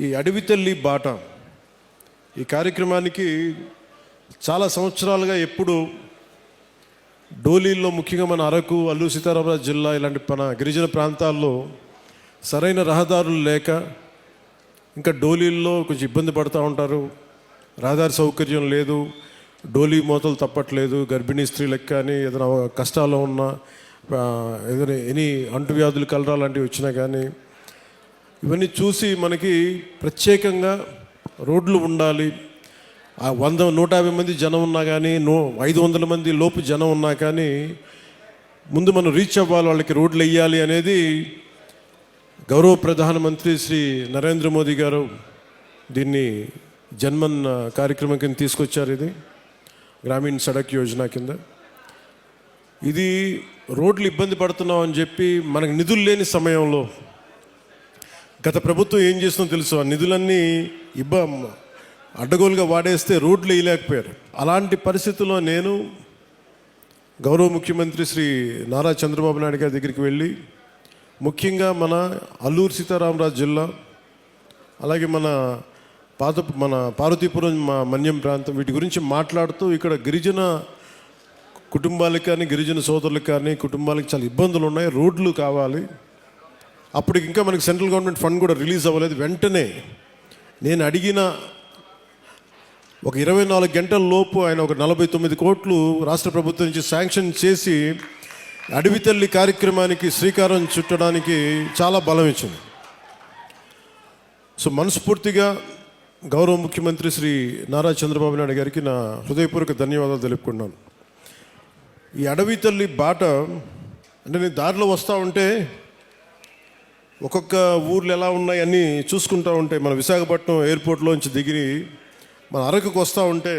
ఈ అడవి తల్లి బాట. ఈ కార్యక్రమానికి చాలా సంవత్సరాలుగా ఎప్పుడు డోలీల్లో ముఖ్యంగా మన అరకు అల్లూరు సీతారామరాజు జిల్లా ఇలాంటి మన గిరిజన ప్రాంతాల్లో సరైన రహదారులు లేక ఇంకా డోలీల్లో కొంచెం ఇబ్బంది పడుతూ ఉంటారు. రహదారి సౌకర్యం లేదు. డోలీ మూతలు తప్పట్లేదు. గర్భిణీ స్త్రీలకు కానీ ఏదైనా కష్టాల్లో ఉన్న ఏదైనా ఎనీ అంటువ్యాధులు కలరా లాంటివి వచ్చినా కానీ ఇవన్నీ చూసి మనకి ప్రత్యేకంగా రోడ్లు ఉండాలి. ఆ వంద నూట యాభై మంది జనం ఉన్నా కానీ నూ ఐదు వందల మంది లోపు జనం ఉన్నా కానీ ముందు మనం రీచ్ అవ్వాలి వాళ్ళకి రోడ్లు వేయాలి అనేది గౌరవ ప్రధానమంత్రి శ్రీ నరేంద్ర మోదీ గారు దీన్ని జన్మన్ కార్యక్రమం కింద తీసుకొచ్చారు ఇది గ్రామీణ సడక్ యోజన కింద. ఇది రోడ్లు ఇబ్బంది పడుతున్నాం అని చెప్పి మనకు నిధులు లేని సమయంలో గత ప్రభుత్వం ఏం చేస్తుందో తెలుసు? ఆ నిధులన్నీ ఇబ్బ అడ్డగోలుగా వాడేస్తే రోడ్లు వేయలేకపోయారు. అలాంటి పరిస్థితుల్లో నేను గౌరవ ముఖ్యమంత్రి శ్రీ నారా చంద్రబాబు నాయుడు గారి దగ్గరికి వెళ్ళి ముఖ్యంగా మన అల్లూరు సీతారామరాజు జిల్లా అలాగే మన పాత మన పార్వతీపురం మా మన్యం ప్రాంతం వీటి గురించి మాట్లాడుతూ ఇక్కడ గిరిజన కుటుంబాలకు కానీ గిరిజన సోదరులకు కానీ కుటుంబాలకు చాలా ఇబ్బందులు ఉన్నాయి. రోడ్లు కావాలి. అప్పుడు ఇంకా మనకి సెంట్రల్ గవర్నమెంట్ ఫండ్ కూడా రిలీజ్ అవ్వలేదు. వెంటనే నేను అడిగిన ఒక ఇరవై నాలుగు గంటల లోపు ఆయన ఒక నలభై తొమ్మిది కోట్లు రాష్ట్ర ప్రభుత్వం నుంచి శాంక్షన్ చేసి అడవి తల్లి కార్యక్రమానికి శ్రీకారం చుట్టడానికి చాలా బలం ఇచ్చింది. సో మనస్ఫూర్తిగా గౌరవ ముఖ్యమంత్రి శ్రీ నారా చంద్రబాబు నాయుడు గారికి నా హృదయపూర్వక ధన్యవాదాలు తెలుపుకున్నాను ఈ అడవి తల్లి బాట అంటే నేను దారిలో వస్తూ ఉంటే ఒక్కొక్క ఊర్లు ఎలా ఉన్నాయి అన్నీ చూసుకుంటూ ఉంటే మన విశాఖపట్నం ఎయిర్పోర్ట్లోంచి దిగి మన అరకుకు వస్తూ ఉంటే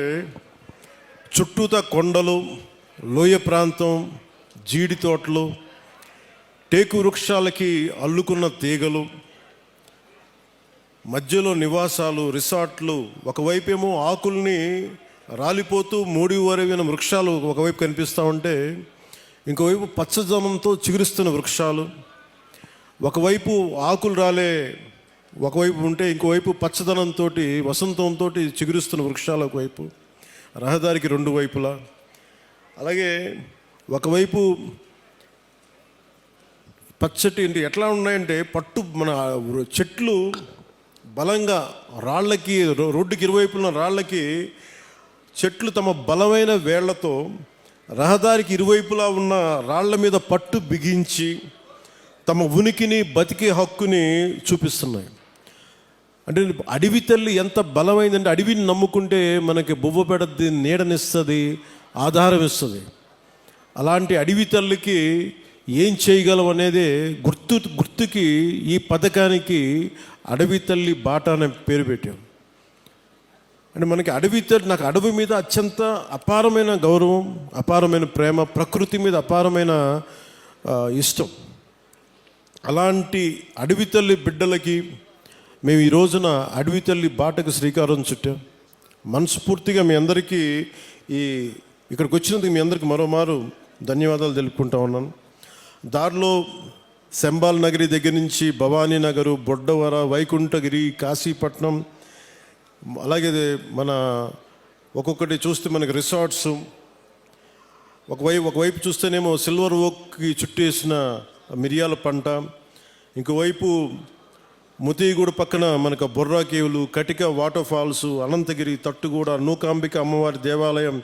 చుట్టూతా కొండలు లోయ ప్రాంతం జీడి తోటలు టేకు వృక్షాలకి అల్లుకున్న తీగలు మధ్యలో నివాసాలు రిసార్ట్లు ఒకవైపేమో ఆకుల్ని రాలిపోతూ మూడి వరవిన వృక్షాలు ఒకవైపు కనిపిస్తూ ఉంటే ఇంకోవైపు పచ్చదనంతో చిగురిస్తున్న వృక్షాలు ఒకవైపు ఆకులు రాలే ఒకవైపు ఉంటే ఇంకోవైపు పచ్చదనంతో వసంతంతో చిగురిస్తున్న వృక్షాలు ఒకవైపు రహదారికి రెండు వైపులా. అలాగే ఒకవైపు పచ్చటి అంటే ఎట్లా ఉన్నాయంటే పట్టు మన చెట్లు బలంగా రాళ్ళకి రో- రోడ్డుకి ఇరువైపున రాళ్ళకి చెట్లు తమ బలమైన వేళ్ళతో రహదారికి ఇరువైపులా ఉన్న రాళ్ళ మీద పట్టు బిగించి తమ ఉనికిని బతికే హక్కుని చూపిస్తున్నాయి. అంటే అడవి తల్లి ఎంత బలమైందంటే అడవిని నమ్ముకుంటే మనకి బొవ్వ పెడద్ది నీడనిస్తుంది ఆధారం ఇస్తుంది. అలాంటి అడవి తల్లికి ఏం చేయగలం అనేది గుర్తు గుర్తుకి ఈ పథకానికి అడవి తల్లి బాట అనే పేరు పెట్టాం అంటే మనకి అడవి తల్లి నాకు అడవి మీద అత్యంత అపారమైన గౌరవం అపారమైన ప్రేమ ప్రకృతి మీద అపారమైన ఇష్టం. అలాంటి అడవి తల్లి బిడ్డలకి మేము ఈ రోజున అడవి తల్లి బాటకు శ్రీకారం చుట్టాం. మనస్ఫూర్తిగా మీ అందరికీ ఈ ఇక్కడికి వచ్చినందుకు మీ అందరికీ మరోమారు ధన్యవాదాలు తెలుపుకుంటా ఉన్నాను. దారిలో శంబాల్ నగరి దగ్గర నుంచి భవానీ నగరు బొడ్డవర వైకుంఠగిరి కాశీపట్నం అలాగే మన ఒక్కొక్కటి చూస్తే మనకి రిసార్ట్స్. ఒకవైపు ఒకవైపు చూస్తేనేమో సిల్వర్ ఓక్కి చుట్టేసిన మిరియాల పంట. ఇంకోవైపు ముతిగూడు పక్కన మనకు బొర్రా కేవులు కటిక వాటర్ ఫాల్స్ అనంతగిరి తట్టుగూడ నూకాంబిక అమ్మవారి దేవాలయం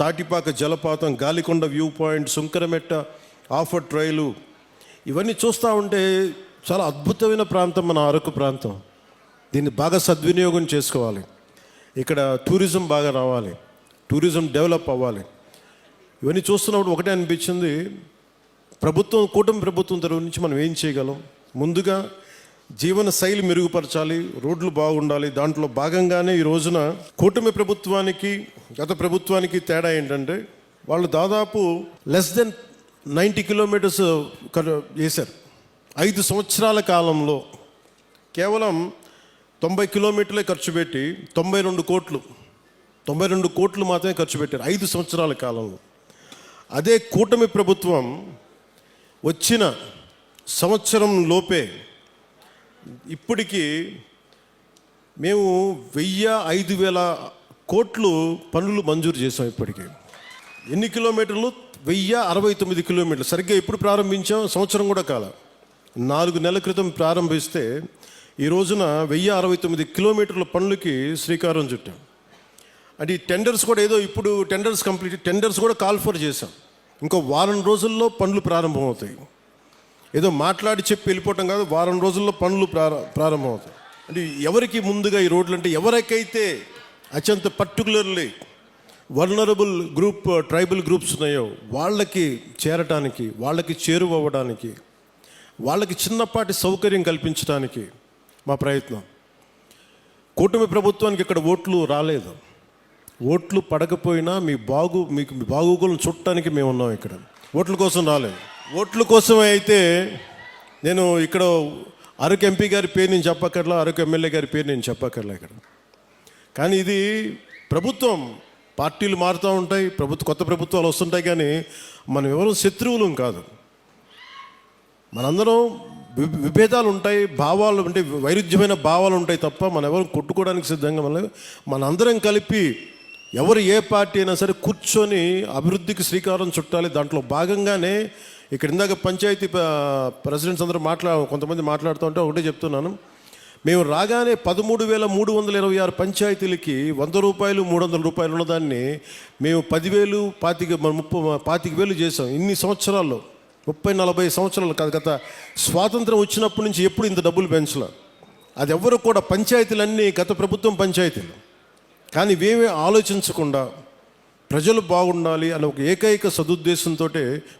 తాటిపాక జలపాతం గాలికొండ వ్యూ పాయింట్ సుంకరమెట్ట ఆఫర్ ట్రైలు. ఇవన్నీ చూస్తూ ఉంటే చాలా అద్భుతమైన ప్రాంతం మన అరకు ప్రాంతం. దీన్ని బాగా సద్వినియోగం చేసుకోవాలి. ఇక్కడ టూరిజం బాగా రావాలి. టూరిజం డెవలప్ అవ్వాలి. ఇవన్నీ చూస్తున్నప్పుడు ఒకటే అనిపించింది ప్రభుత్వం కూటమి ప్రభుత్వం తరపు నుంచి మనం ఏం చేయగలం? ముందుగా జీవన శైలి మెరుగుపరచాలి రోడ్లు బాగుండాలి. దాంట్లో భాగంగానే ఈ రోజున కూటమి ప్రభుత్వానికి గత ప్రభుత్వానికి తేడా ఏంటంటే వాళ్ళు దాదాపు లెస్ దెన్ నైంటీ కిలోమీటర్స్ చేశారు ఐదు సంవత్సరాల కాలంలో కేవలం తొంభై కిలోమీటర్లే ఖర్చు పెట్టి తొంభై రెండు కోట్లు తొంభై రెండు కోట్లు మాత్రమే ఖర్చు పెట్టారు ఐదు సంవత్సరాల కాలంలో. అదే కూటమి ప్రభుత్వం వచ్చిన సంవత్సరం లోపే ఇప్పటికీ మేము వెయ్యి ఐదు వేల కోట్లు పనులు మంజూరు చేసాం ఇప్పటికీ. ఎన్ని కిలోమీటర్లు? వెయ్యి అరవై తొమ్మిది కిలోమీటర్లు. సరిగ్గా ఎప్పుడు ప్రారంభించాం? సంవత్సరం కూడా కాల. నాలుగు నెలల క్రితం ప్రారంభిస్తే ఈ రోజున వెయ్యి అరవై తొమ్మిది కిలోమీటర్ల పనులకి శ్రీకారం చుట్టాం. అంటే ఈ టెండర్స్ కూడా ఏదో ఇప్పుడు టెండర్స్ కంప్లీట్ టెండర్స్ కూడా కాల్ ఫర్ చేశాం. ఇంకో వారం రోజుల్లో పనులు ప్రారంభమవుతాయి. ఏదో మాట్లాడి చెప్పి వెళ్ళిపోవటం కాదు వారం రోజుల్లో పనులు ప్రారం ప్రారంభమవుతాయి. అంటే ఎవరికి ముందుగా ఈ రోడ్లు అంటే ఎవరికైతే అత్యంత particularly vulnerable group tribal groups ఉన్నాయో వాళ్ళకి చేరటానికి వాళ్ళకి చేరువవ్వడానికి వాళ్ళకి చిన్నపాటి సౌకర్యం కల్పించడానికి మా ప్రయత్నం. కూటమి ప్రభుత్వానికి ఇక్కడ ఓట్లు రాలేదు. ఓట్లు పడకపోయినా మీ బాగు మీకు మీ బాగోగులను చుట్టానికి మేము ఉన్నాం ఇక్కడ. ఓట్ల కోసం రాలేదు. ఓట్ల కోసమే అయితే నేను ఇక్కడ అరకు ఎంపీ గారి పేరు నేను చెప్పక్కర్లా అరకు ఎమ్మెల్యే గారి పేరు నేను చెప్పక్కర్లా ఇక్కడ. కానీ ఇది ప్రభుత్వం పార్టీలు మారుతూ ఉంటాయి ప్రభుత్వ కొత్త ప్రభుత్వాలు వస్తుంటాయి కానీ మనం ఎవరు శత్రువులం కాదు. మనందరం వి- విభేదాలు ఉంటాయి భావాలు అంటే వైరుధ్యమైన భావాలు ఉంటాయి తప్ప మనం ఎవరు కొట్టుకోవడానికి సిద్ధంగా మన మనందరం కలిపి ఎవరు ఏ పార్టీ అయినా సరే కూర్చొని అభివృద్ధికి శ్రీకారం చుట్టాలి దాంట్లో భాగంగానే ఇక్కడ ఇందాక పంచాయతీ ప్రెసిడెంట్స్ అందరూ మాట్లా కొంతమంది మాట్లాడుతూ ఉంటే ఒకటే చెప్తున్నాను. మేము రాగానే పదమూడు వేల మూడు వందల ఇరవై ఆరు పంచాయతీలకి వంద రూపాయలు మూడు వందల రూపాయలు ఉన్నదాన్ని మేము పదివేలు పాతిక ముప్పై పాతిక వేలు చేసాం ఇన్ని సంవత్సరాల్లో ముప్పై నలభై సంవత్సరాలు కాదు గత స్వాతంత్రం వచ్చినప్పటి నుంచి ఎప్పుడు ఇంత డబ్బులు పెంచలే? అది ఎవరు కూడా పంచాయతీలన్నీ గత ప్రభుత్వం పంచాయతీలు. కానీ ఇవేమీ ఆలోచించకుండా ప్రజలు బాగుండాలి అనే ఒక ఏకైక సదుద్దేశంతో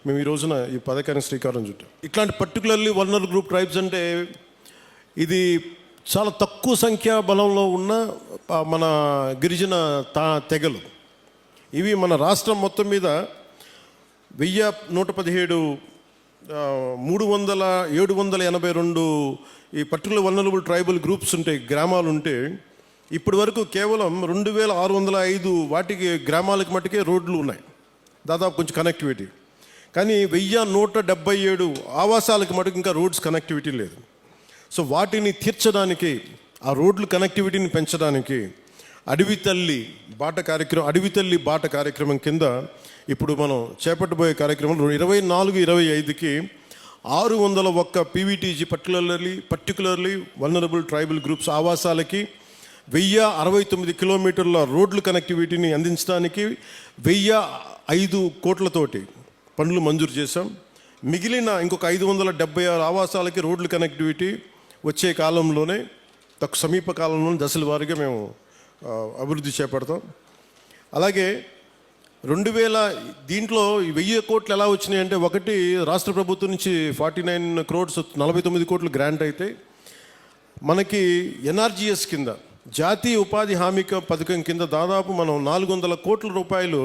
మేము ఈ రోజున ఈ పథకానికి శ్రీకారం చుట్టాం. ఇట్లాంటి పర్టికులర్లీ వర్నర్ గ్రూప్ ట్రైబ్స్ అంటే ఇది చాలా తక్కువ సంఖ్యా బలంలో ఉన్న మన గిరిజన తా తెగలు. ఇవి మన రాష్ట్రం మొత్తం మీద వెయ్యి నూట పదిహేడు మూడు వందల ఏడు వందల ఎనభై రెండు ఈ పర్టికులర్ వల్నరబుల్ ట్రైబల్ గ్రూప్స్ ఉంటాయి గ్రామాలు ఉంటే ఇప్పటి వరకు కేవలం రెండు వేల ఆరు వందల ఐదు వాటికి గ్రామాలకు మట్టుకే రోడ్లు ఉన్నాయి. దాదాపు కొంచెం కనెక్టివిటీ కానీ వెయ్యి నూట డెబ్బై ఏడు ఆవాసాలకు మటుకు ఇంకా రోడ్స్ కనెక్టివిటీ లేదు. సో వాటిని తీర్చడానికి ఆ రోడ్లు కనెక్టివిటీని పెంచడానికి అడవి తల్లి బాట కార్యక్రమం అడవి తల్లి బాట కార్యక్రమం కింద ఇప్పుడు మనం చేపట్టబోయే కార్యక్రమంలో ఇరవై నాలుగు ఇరవై ఐదుకి ఆరు వందల ఒక్క PVTG particularly particularly vulnerable tribal groups ఆవాసాలకి వెయ్యి అరవై తొమ్మిది కిలోమీటర్ల రోడ్లు కనెక్టివిటీని అందించడానికి వెయ్యి ఐదు కోట్లతోటి పనులు మంజూరు చేశాం. మిగిలిన ఇంకొక ఐదు వందల డెబ్బై ఆరు ఆవాసాలకి రోడ్లు కనెక్టివిటీ వచ్చే కాలంలోనే తక్కువ సమీప కాలంలోనే దశల వారీగా మేము అభివృద్ధి చేపడతాం. అలాగే రెండు వేల దీంట్లో వెయ్యి కోట్లు ఎలా వచ్చినాయి అంటే ఒకటి రాష్ట్ర ప్రభుత్వం నుంచి ఫార్టీ నైన్ క్రోడ్స్ నలభై తొమ్మిది కోట్లు గ్రాంట్ అయితే మనకి ఎన్ఆర్జీఎస్ కింద జాతీయ ఉపాధి హామీ పథకం కింద దాదాపు మనం నాలుగు వందల కోట్ల రూపాయలు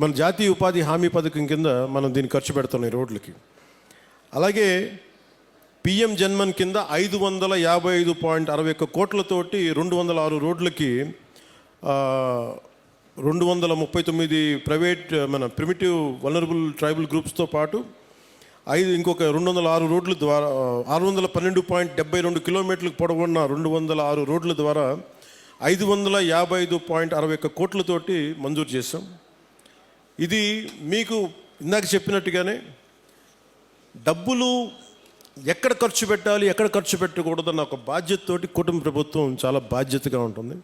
మన జాతీయ ఉపాధి హామీ పథకం కింద మనం దీన్ని ఖర్చు పెడుతున్నాం రోడ్లకి. అలాగే పిఎం జన్మన్ కింద ఐదు వందల యాభై ఐదు పాయింట్ అరవై ఒక్క కోట్లతోటి రెండు వందల ఆరు రోడ్లకి రెండు వందల ముప్పై తొమ్మిది ప్రైవేట్ మన ప్రిమిటివ్ వలనరబుల్ ట్రైబల్ గ్రూప్స్తో పాటు ఐదు ఇంకొక రెండు వందల ఆరు రోడ్ల ద్వారా ఆరు వందల పన్నెండు పాయింట్ డెబ్బై రెండు కిలోమీటర్లకు పొడవున్న రెండు వందల ఆరు రోడ్ల ద్వారా ఐదు వందల యాభై ఐదు పాయింట్ అరవై ఒక్క కోట్లతోటి మంజూరు చేశాం. ఇది మీకు ఇందాక చెప్పినట్టుగానే డబ్బులు ఎక్కడ ఖర్చు పెట్టాలి ఎక్కడ ఖర్చు పెట్టకూడదన్న ఒక బాధ్యతతోటి కుటుంబ ప్రభుత్వం చాలా బాధ్యతగా ఉంటుంది.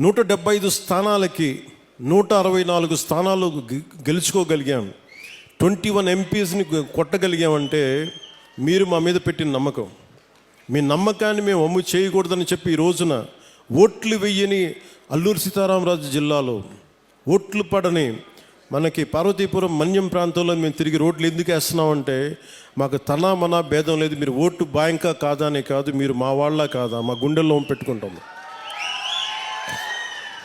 నూట డెబ్బై ఐదు స్థానాలకి నూట అరవై నాలుగు స్థానాలు గె- గెలుచుకోగలిగాం. ట్వంటీ వన్ ఎంపీస్ని కొట్టగలిగామంటే మీరు మా మీద పెట్టిన నమ్మకం. మీ నమ్మకాన్ని మేము అమ్ము చేయకూడదని చెప్పి ఈ రోజున ఓట్లు వెయ్యని అల్లూరు సీతారామరాజు జిల్లాలో ఓట్లు పడని మనకి పార్వతీపురం మన్యం ప్రాంతంలో మేము తిరిగి రోడ్లు ఎందుకు వేస్తున్నామంటే మాకు తన మన భేదం లేదు. మీరు ఓటు బాయంకా కాదా అనే కాదు. మీరు మా వాళ్ళ కాదా? మా గుండెల్లో పెట్టుకుంటాము